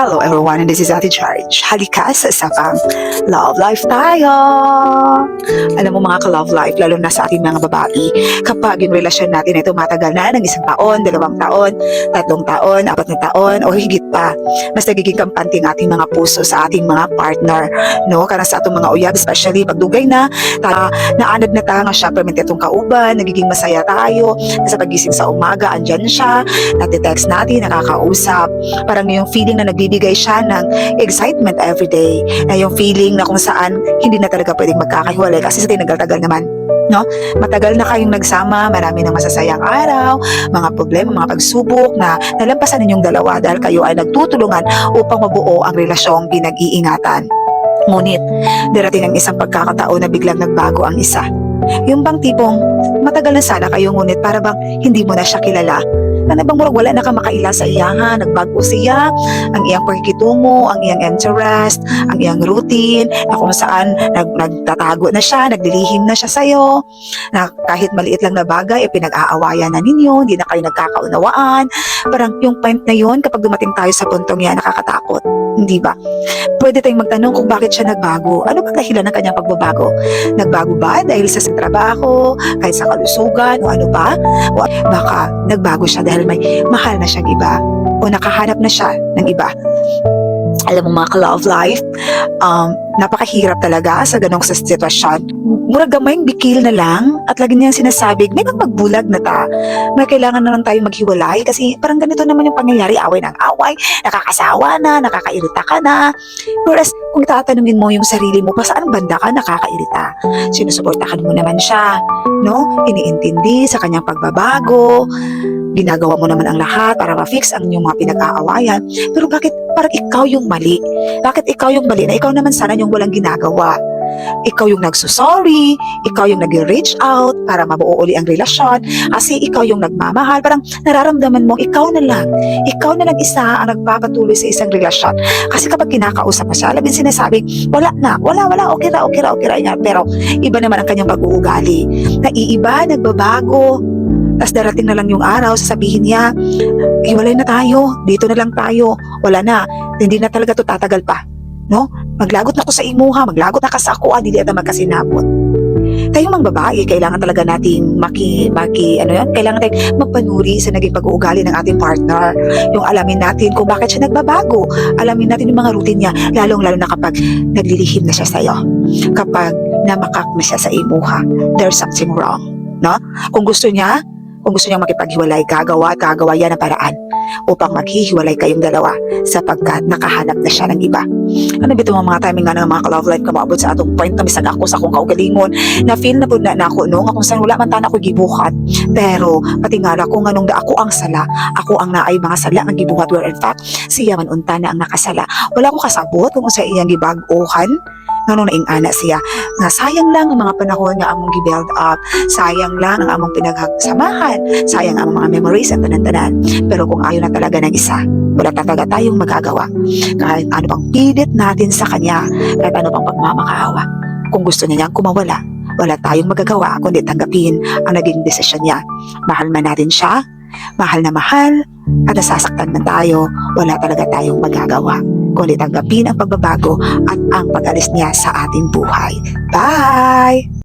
Hello everyone, this is Ate Charge. Halika sa isang love life tayo. Alam mo mga ka-love life, lalo na sa ating mga babae, kapag yung relasyon natin ay tumatagal na ng isang taon, dalawang taon, tatlong taon, apat na taon, o higit pa, mas nagiging kampante ang ating mga puso sa ating mga partner. No? Karang sa atong mga uyab, especially pag dugay na, ta, naanad na tayo nga siya, permanent itong kauban, nagiging masaya tayo, sa pagising sa umaga, andyan siya, nati-text natin, nakakausap, parang yung feeling na nagbibigay siya ng excitement every day. Na yung feeling na kung saan hindi na talaga pwedeng magkakahiwalay kasi sa tinagal-tagal naman. No? Matagal na kayong nagsama, marami ng masasayang araw, mga problema, mga pagsubok na nalampasan ninyong dalawa dahil kayo ay nagtutulungan upang mabuo ang relasyong pinag-iingatan. Ngunit, darating ang isang pagkakataon na biglang nagbago ang isa. Yung bang tipong matagal na sana kayo ngunit para bang hindi mo na siya kilala na bang murag wala na ka makaila sa iya ha, nagbago siya, ang iyang pakikitungo, ang iyang interest, ang iyang routine, na kung saan nag, nagtatago na siya, naglilihim na siya sa'yo, na kahit maliit lang na bagay, eh, pinag-aawayan na ninyo, hindi na kayo nagkakaunawaan. Parang yung point na yun, kapag dumating tayo sa puntong yan, nakakatakot. Hindi ba? Pwede tayong magtanong kung bakit siya nagbago. Ano ba dahilan ng kanyang pagbabago? Nagbago ba dahil sa trabaho, kahit sa kalusugan, o ano ba? O baka nagbago siya dahil may mahal na siyang iba o nakahanap na siya ng iba. Alam mo mga ka-love life, um, napakahirap talaga sa ganong sa sitwasyon. Murag gamayng bikil na lang at lagi niyang sinasabi, may magbulag na ta. May kailangan na lang tayo maghiwalay kasi parang ganito naman yung pangyayari, away ng away, nakakasawa na, nakakairita ka na. Whereas kung tatanungin mo yung sarili mo, pa saan banda ka nakakairita? Sinusuportahan mo naman siya, no? Iniintindi sa kanyang pagbabago, ginagawa mo naman ang lahat para ma-fix ang inyong mga pinag-aawayan. Pero bakit parang ikaw yung mali? Bakit ikaw yung mali na ikaw naman sana yung walang ginagawa? Ikaw yung nagsusorry, ikaw yung nag-reach out para mabuo uli ang relasyon, kasi ikaw yung nagmamahal, parang nararamdaman mo, ikaw na lang, ikaw na lang isa ang nagpapatuloy sa isang relasyon. Kasi kapag kinakausap mo siya, labing sinasabi, wala na, wala, wala, okay na, okay na, okay na, yan. pero iba naman ang kanyang pag-uugali. Naiiba, nagbabago, tapos darating na lang yung araw, sasabihin niya, hiwalay na tayo, dito na lang tayo, wala na, hindi na talaga to tatagal pa. No? Maglagot na ko sa imuha, maglagot na ka sa ako, ah, dili ata magkasinabot. Tayo mga babae, kailangan talaga nating maki, maki, ano yan, kailangan tayong magpanuri sa naging pag-uugali ng ating partner. Yung alamin natin kung bakit siya nagbabago. Alamin natin yung mga routine niya, lalong-lalo na kapag naglilihim na siya sa'yo. Kapag namakak na siya sa imuha, there's something wrong. No? Kung gusto niya, kung gusto niyang makipaghiwalay, gagawa at gagawa yan ng paraan upang maghihiwalay kayong dalawa sapagkat nakahanap na siya ng iba. Ano bito mga mga timing nga ng mga ka-love life ka maabot sa atong point na misag ako sa akong kaugalingon na feel na po na, na ako no, nga kung saan wala man tana ako gibuhat. Pero pati nga na kung anong da ako ang sala, ako ang naay mga sala ang gibuhat where in fact siya man unta na ang nakasala. Wala ko kasabot kung sa iyang gibag-ohan nga nung naing ana siya? Nga sayang lang ang mga panahon nga among gi-build up. Sayang lang ang among pinagsamahan. Sayang ang mga memories at tanan-tanan. Pero kung ayaw na talaga ng isa wala talaga tayong magagawa. Kahit ano pang pilit natin sa kanya kahit ano pang pagmamakaawa. Kung gusto niya niyang kumawala wala tayong magagawa kundi tanggapin ang naging desisyon niya. Mahal man natin siya mahal na mahal at nasasaktan man tayo wala talaga tayong magagawa kundi tanggapin ang pagbabago at ang pag-alis niya sa ating buhay. Bye!